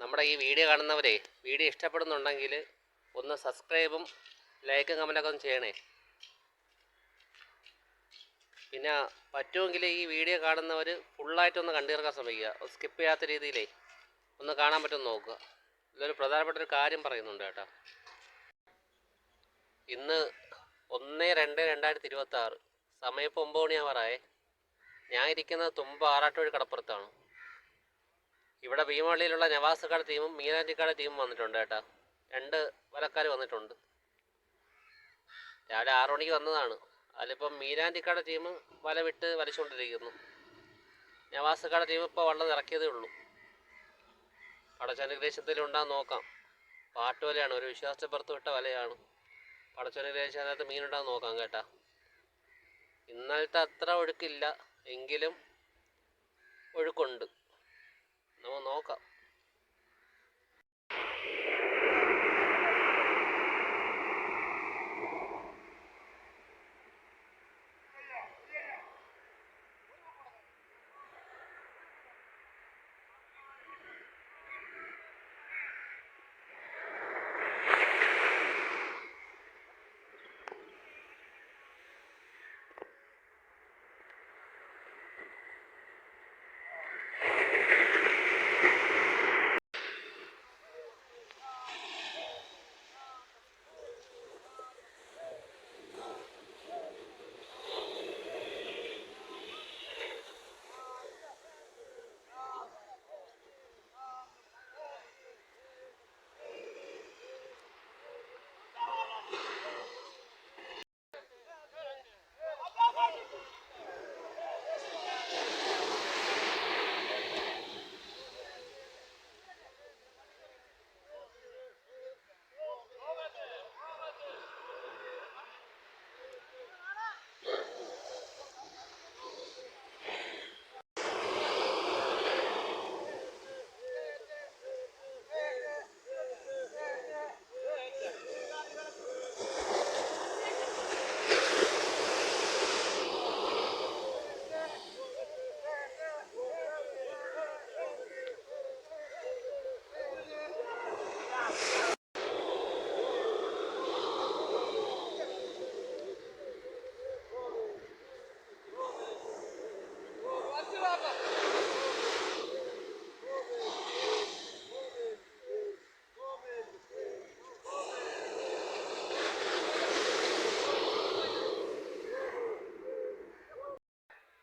നമ്മുടെ ഈ വീഡിയോ കാണുന്നവരെ വീഡിയോ ഇഷ്ടപ്പെടുന്നുണ്ടെങ്കിൽ ഒന്ന് സബ്സ്ക്രൈബും ലൈക്കും കമന്റൊക്കെ ഒന്ന് ചെയ്യണേ. പിന്നെ പറ്റുമെങ്കിൽ ഈ വീഡിയോ കാണുന്നവർ ഫുള്ളായിട്ടൊന്ന് കണ്ടു തീർക്കാൻ ശ്രമിക്കുക. സ്കിപ്പ് ചെയ്യാത്ത രീതിയിലേ ഒന്ന് കാണാൻ പറ്റുമെന്ന് നോക്കുക. ഇതിലൊരു പ്രധാനപ്പെട്ട ഒരു കാര്യം പറയുന്നുണ്ട് കേട്ടോ. ഇന്ന് ഒന്ന് രണ്ട് രണ്ടായിരത്തി ഇരുപത്തി ആറ് സമയം മണിയാവാറായേ ഞാൻ ഇരിക്കുന്നത് തുമ്പ ആറാട്ടുവഴി കടപ്പുറത്താണ്. ഇവിടെ ഭീമവള്ളിയിലുള്ള നവാസുകാട് ടീമും മീനാറ്റിക്കാട് ടീമും വന്നിട്ടുണ്ട് കേട്ടാ. രണ്ട് വലക്കാർ വന്നിട്ടുണ്ട്. രാവിലെ ആറു മണിക്ക് വന്നതാണ്. അതിലിപ്പം മീനാറ്റിക്കാട് ടീം വല വിട്ട് വലിച്ചുകൊണ്ടിരിക്കുന്നു. നവാസുകാട് ടീം ഇപ്പോൾ വള്ളം ഇറക്കിയതേ ഉള്ളൂ. പടച്ചനുഗ്രഹത്തിൽ ഉണ്ടാകും നോക്കാം. പാട്ടുവലയാണ് ഒരു വിശ്വാസപ്പുറത്ത് വിട്ട വലയാണ്. പടച്ചനുഗ്രഹിച്ച് അതിനകത്ത് മീനുണ്ടാകും നോക്കാം കേട്ടാ. ഇന്നലത്തെ അത്ര ഒഴുക്കില്ല. എങ്കിലും ഒഴുക്കുണ്ട്. നോക്കാം.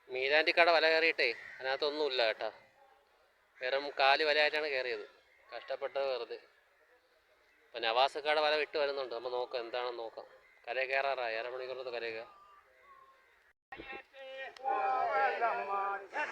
മീനാന്റിക്കട വല കയറിയിട്ടേ അതിനകത്തൊന്നുമില്ല കേട്ടോ. വെറും കാൽ വലയായിട്ടാണ് കയറിയത്. കഷ്ടപ്പെട്ടത് വെറുതെ. ഇപ്പം നവാസക്കാട് വല വിട്ട് വരുന്നുണ്ട്. നമ്മൾ നോക്കാം എന്താണെന്ന് നോക്കാം. കരയിൽ കയറാറായി? അരമണിക്കൂറത്ത് കരയിൽ കയറാം.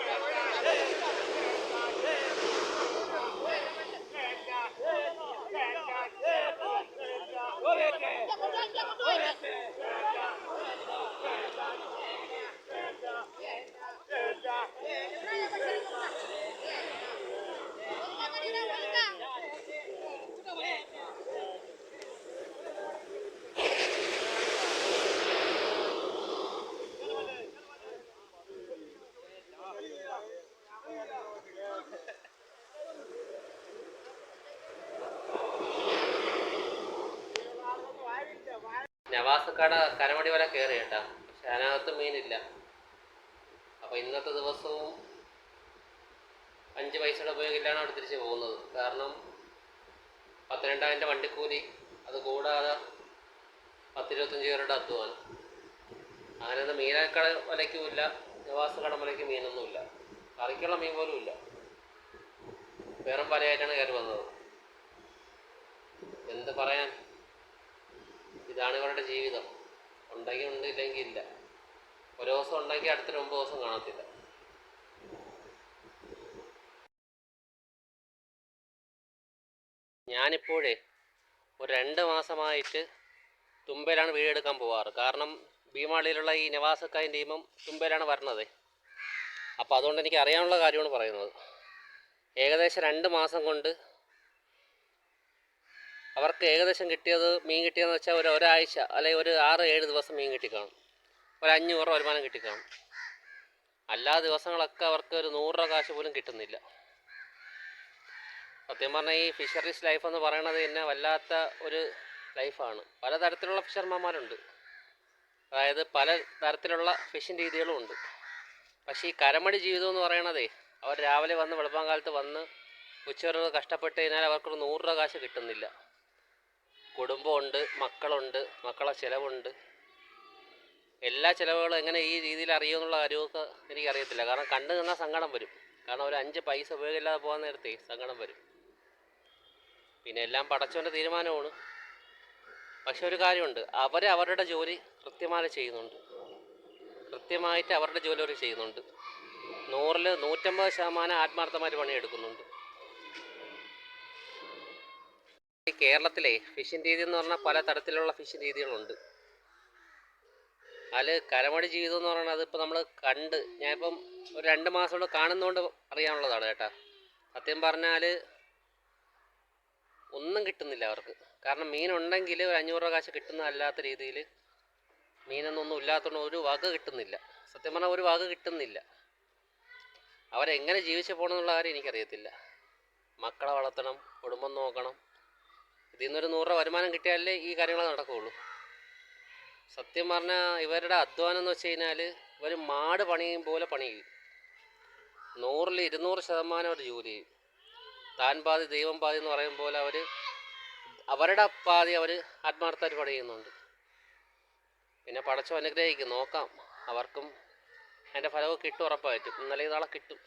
whatever. നവാസക്കാട് കരമടി വരെ കയറി കേട്ടാ പക്ഷെ അതിനകത്ത് മീനില്ല അപ്പോൾ ഇന്നത്തെ ദിവസവും അഞ്ച് പൈസയുടെ ഉപയോഗമില്ലാണ് അവിടെ തിരിച്ച് പോകുന്നത്. കാരണം പത്തിരണ്ടായിരം വണ്ടിക്കൂലി അത് കൂടാതെ പത്തിരുപത്തഞ്ച് പേരുടെ അധ്വാനം. അങ്ങനെയൊന്നും മീനക്കട വലയ്ക്കുമില്ല നിവാസ കടമലയ്ക്ക് മീനൊന്നുമില്ല കറിക്കുള്ള മീൻ പോലും ഇല്ല. വെറും പലയായിട്ടാണ് കയറി വന്നത്. എന്ത് പറയാൻ? ഇതാണ് ഇവരുടെ ജീവിതം. ഉണ്ടെങ്കിൽ ഉണ്ട് ഇല്ലെങ്കിൽ ഇല്ല. ഒരു ദിവസം ഉണ്ടെങ്കിൽ അടുത്ത ഒമ്പത് ദിവസം കാണത്തില്ല. ഞാനിപ്പോഴേ ഒരു രണ്ട് മാസമായിട്ട് തുമ്പയിലാണ് വീടെടുക്കാൻ പോവാറ്. കാരണം ഭീമാളിയിലുള്ള ഈ നിവാസക്കായ ടീമും തുമ്പയിലാണ് വരണത്. അപ്പോൾ അതുകൊണ്ട് എനിക്ക് അറിയാനുള്ള കാര്യമാണ് പറയുന്നത്. ഏകദേശം രണ്ട് മാസം കൊണ്ട് അവർക്ക് ഏകദേശം കിട്ടിയത് മീൻ കിട്ടിയതെന്ന് വെച്ചാൽ ഒരു ഒരാഴ്ച അല്ലെങ്കിൽ ഒരു ആറ് ഏഴ് ദിവസം മീൻ കിട്ടിക്കാണും. ഒരു അഞ്ഞൂറ് വരുമാനം കിട്ടിക്കാണും. എല്ലാ ദിവസങ്ങളൊക്കെ അവർക്ക് ഒരു നൂറ് രൂപ കാശ് പോലും കിട്ടുന്നില്ല. സത്യം പറഞ്ഞാൽ ഈ ഫിഷറീസ് ലൈഫ് എന്ന് പറയണത് തന്നെ വല്ലാത്ത ഒരു ലൈഫാണ്. പലതരത്തിലുള്ള ഫിഷർമാന്മാരുണ്ട്. അതായത് പല തരത്തിലുള്ള ഫിഷിംഗ് രീതികളും ഉണ്ട്. പക്ഷേ ഈ കരമടി ജീവിതം എന്ന് പറയണതേ അവർ രാവിലെ വന്ന് വെളുപ്പം കാലത്ത് വന്ന് ഉച്ചവരെ കഷ്ടപ്പെട്ട് കഴിഞ്ഞാൽ അവർക്കൊരു നൂറ് രൂപ കാശ് കിട്ടുന്നില്ല. കുടുംബമുണ്ട് മക്കളുണ്ട് മക്കളെ ചിലവുണ്ട്. എല്ലാ ചിലവുകളും എങ്ങനെ ഈ രീതിയിൽ അറിയുമെന്നുള്ള കാര്യമൊക്കെ എനിക്കറിയത്തില്ല. കാരണം കണ്ടു നിന്നാൽ സങ്കടം വരും. കാരണം ഒരു അഞ്ച് പൈസ ഉപയോഗമില്ലാതെ പോകാൻ നേരത്തെ സങ്കടം വരും. പിന്നെ എല്ലാം പടച്ചവന്റെ തീരുമാനമാണ്. പക്ഷെ ഒരു കാര്യമുണ്ട്. അവർ അവരുടെ ജോലി കൃത്യമായി ചെയ്യുന്നുണ്ട്. കൃത്യമായിട്ട് അവരുടെ ജോലി അവർ ചെയ്യുന്നുണ്ട്. നൂറിൽ നൂറ്റമ്പത് ശതമാനം ആത്മാർത്ഥമായിട്ട് പണിയെടുക്കുന്നുണ്ട് ഈ കേരളത്തിലെ ഫിഷിംഗ് രീതി എന്ന് പറഞ്ഞാൽ പല തരത്തിലുള്ള ഫിഷിംഗ് രീതികളുണ്ട്. അതിൽ കരമടി ജീവിതം എന്ന് പറയുന്നത് അതിപ്പോൾ നമ്മൾ കണ്ട് ഞാനിപ്പം ഒരു രണ്ട് മാസം കൊണ്ട് കാണുന്നതുകൊണ്ട് അറിയാനുള്ളതാണ് ചേട്ടാ സത്യം പറഞ്ഞാൽ ഒന്നും കിട്ടുന്നില്ല അവർക്ക്. കാരണം മീനുണ്ടെങ്കിൽ ഒരു അഞ്ഞൂറ് രൂപ കാശ് കിട്ടുന്നതല്ലാത്ത രീതിയിൽ മീനൊന്നും ഇല്ലാത്തതുകൊണ്ട് ഒരു വക കിട്ടുന്നില്ല. സത്യം പറഞ്ഞാൽ ഒരു വക കിട്ടുന്നില്ല. അവരെങ്ങനെ ജീവിച്ചു പോകണമെന്നുള്ള കാര്യം എനിക്കറിയത്തില്ല. മക്കളെ വളർത്തണം കുടുംബം നോക്കണം ഇതിൽ നിന്നൊരു നൂറ് രൂപ വരുമാനം കിട്ടിയാലേ ഈ കാര്യങ്ങൾ നടക്കുകയുള്ളൂ സത്യം പറഞ്ഞാൽ ഇവരുടെ അധ്വാനം എന്ന് വെച്ച് കഴിഞ്ഞാൽ ഇവർ മാട് പണിയും പോലെ പണി ചെയ്യും നൂറിൽ ഇരുന്നൂറ് ശതമാനം അവർ ജോലി ചെയ്യും. താൻ പാതി ദൈവം പാതി എന്ന് പറയും പോലെ അവർ അവരുടെ പാതി അവർ ആത്മാർത്ഥമായിട്ട് പണി ചെയ്യുന്നുണ്ട്. പിന്നെ പടച്ചു അനുഗ്രഹിക്കും. നോക്കാം. അവർക്കും അതിന്റെ ഫലമൊക്കെ കിട്ടും ഉറപ്പായിട്ടും. ഇന്നലെ നാളെ കിട്ടും.